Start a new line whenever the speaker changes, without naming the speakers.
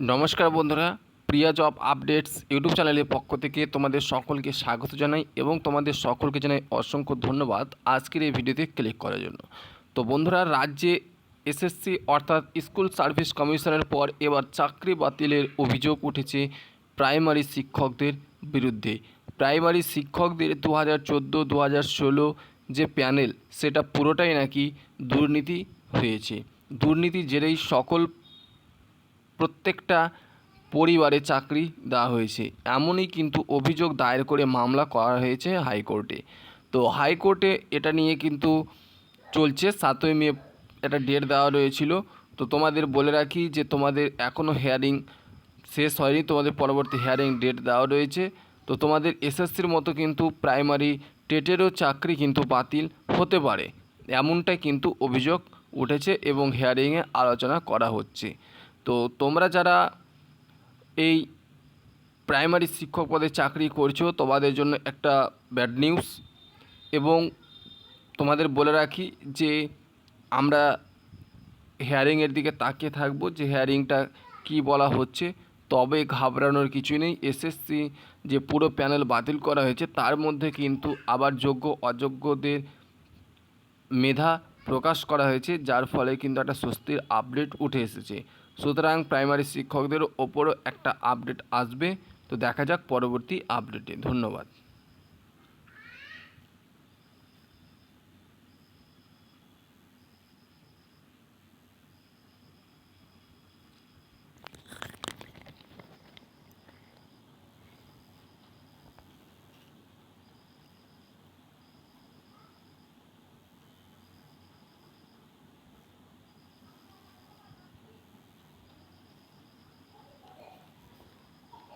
নমস্কার বন্ধুরা, প্রিয়া job updates YouTube চ্যানেলের পক্ষ থেকে তোমাদের সকলকে স্বাগত জানাই এবং তোমাদের সকলকে জানাই অসংখ্য ধন্যবাদ আজকের এই ভিডিওতে ক্লিক করার জন্য। তো বন্ধুরা, রাজ্যে এসএসসি অর্থাৎ স্কুল সার্ভিস কমিশনের পর এবার চাকরি বাতিলের অভিযোগ উঠেছে প্রাইমারি শিক্ষকদের বিরুদ্ধে। প্রাইমারি শিক্ষকদের দু হাজার চোদ্দ দু হাজার ষোলো যে প্যানেল, সেটা পুরোটাই নাকি দুর্নীতি হয়েছে। দুর্নীতি জেরেই সকল প্রত্যেকটা পরিবারে চাকরি দেওয়া হয়েছে। এমনই কিন্তু অভিযোগ দায়ের করে মামলা করা হয়েছে হাইকোর্টে। তো হাইকোর্টে এটা নিয়ে কিন্তু চলছে, সাতই মে একটা ডেট দেওয়া রয়েছিল। তো তোমাদের বলে রাখি যে তোমাদের এখনও হেয়ারিং শেষ হয়নি, তোমাদের পরবর্তী হেয়ারিং ডেট দেওয়া রয়েছে। তো তোমাদের এসএসসির মতো কিন্তু প্রাইমারি টেটেরও চাকরি কিন্তু বাতিল হতে পারে। এমনটাই কিন্তু অভিযোগ উঠেছে এবং হেয়ারিংয়ে আলোচনা করা হচ্ছে। তো তোমরা যারা এই প্রাইমারি শিক্ষক পদে চাকরি করছ, তোমাদের জন্য একটা ব্যাড নিউজ এবং তোমাদের বলে রাখি যে আমরা হেয়ারিংয়ের দিকে তাকিয়ে থাকব যে হেয়ারিংটা কি বলা হচ্ছে। তবে ঘাবড়ানোর কিছু নেই। এসএসসি যে পুরো প্যানেল বাতিল করা হয়েছে, তার মধ্যে কিন্তু আবার যোগ্য, অযোগ্যদের মেধা প্রকাশ করা হয়েছে, যার ফলে কিন্তু একটা স্বস্তির আপডেট উঠে এসেছে। সুতরাং প্রাইমারি শিক্ষকদের ওপরও একটা আপডেট আসবে। তো দেখা যাক পরবর্তী আপডেটে। ধন্যবাদ।